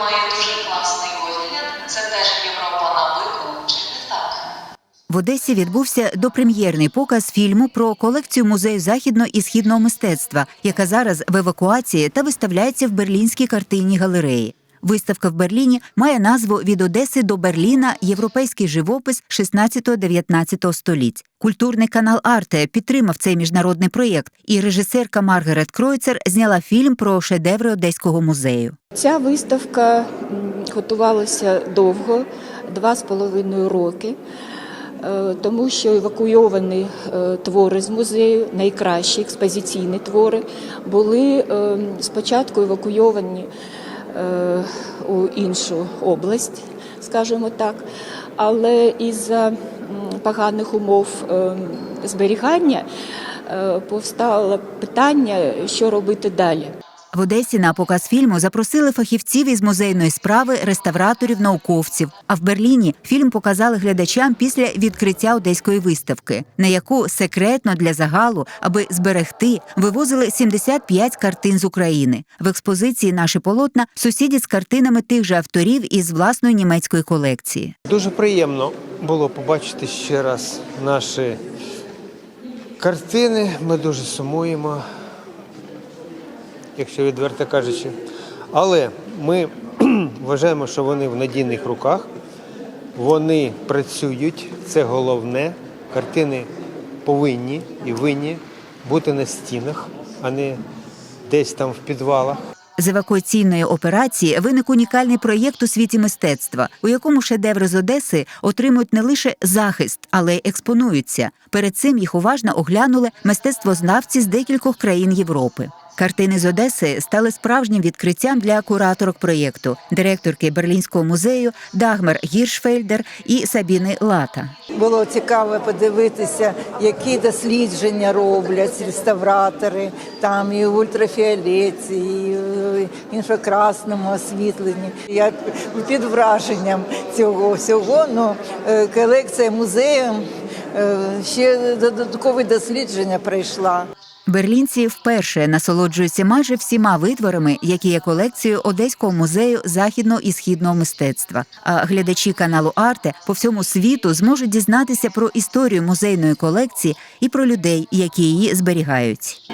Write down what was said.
має дуже класний вигляд. Це теж Європа на вику. В Одесі відбувся допрем'єрний показ фільму про колекцію музею західного і східного мистецтва, яка зараз в евакуації та виставляється в берлінській картинній галереї. Виставка в Берліні має назву Від Одеси до Берліна Європейський живопис 16-19 століть. Культурний канал Арте підтримав цей міжнародний проєкт, і режисерка Маргарет Кройцер зняла фільм про шедеври Одеського музею. Ця виставка готувалася довго, два з половиною роки, е, тому що евакуйовані е, твори з музею, найкращі експозиційні твори, були е, спочатку евакуйовані у іншу область, скажімо так, але із-за поганих умов е, зберігання е, повстало питання, що робити далі. В Одесі на показ фільму запросили фахівців із музейної справи, реставраторів, науковців. А в Берліні фільм показали глядачам після відкриття одеської виставки, на яку секретно для загалу, аби зберегти, вивозили 75 картин з України. В експозиції наші полотна сусідять з картинами тих же авторів із власної німецької колекції. Дуже приємно було побачити ще раз наші картини. Ми дуже сумуємо, якщо відверто кажучи. Але ми вважаємо, що вони в надійних руках, вони працюють, це головне. Картини повинні і винні бути на стінах, а не десь там в підвалах. З евакуаційної операції виник унікальний проєкт у світі мистецтва, у якому шедеври з Одеси отримують не лише захист, але й експонуються. Перед цим їх уважно оглянули мистецтвознавці з декількох країн Європи. Картини з Одеси стали справжнім відкриттям для кураторок проєкту, директорки Берлінського музею Дагмар Гіршфельдер і Сабіни Лата. Було цікаво подивитися, які дослідження роблять реставратори, там і в ультрафіолеті, і інфракрасному освітленні. Я під враженням цього всього. Ну, е, колекція музею е, ще додаткові дослідження пройшла. Берлінці вперше насолоджуються майже всіма витворами, які є колекцією Одеського музею західного і східного мистецтва. А глядачі каналу Арте по всьому світу зможуть дізнатися про історію музейної колекції і про людей, які її зберігають.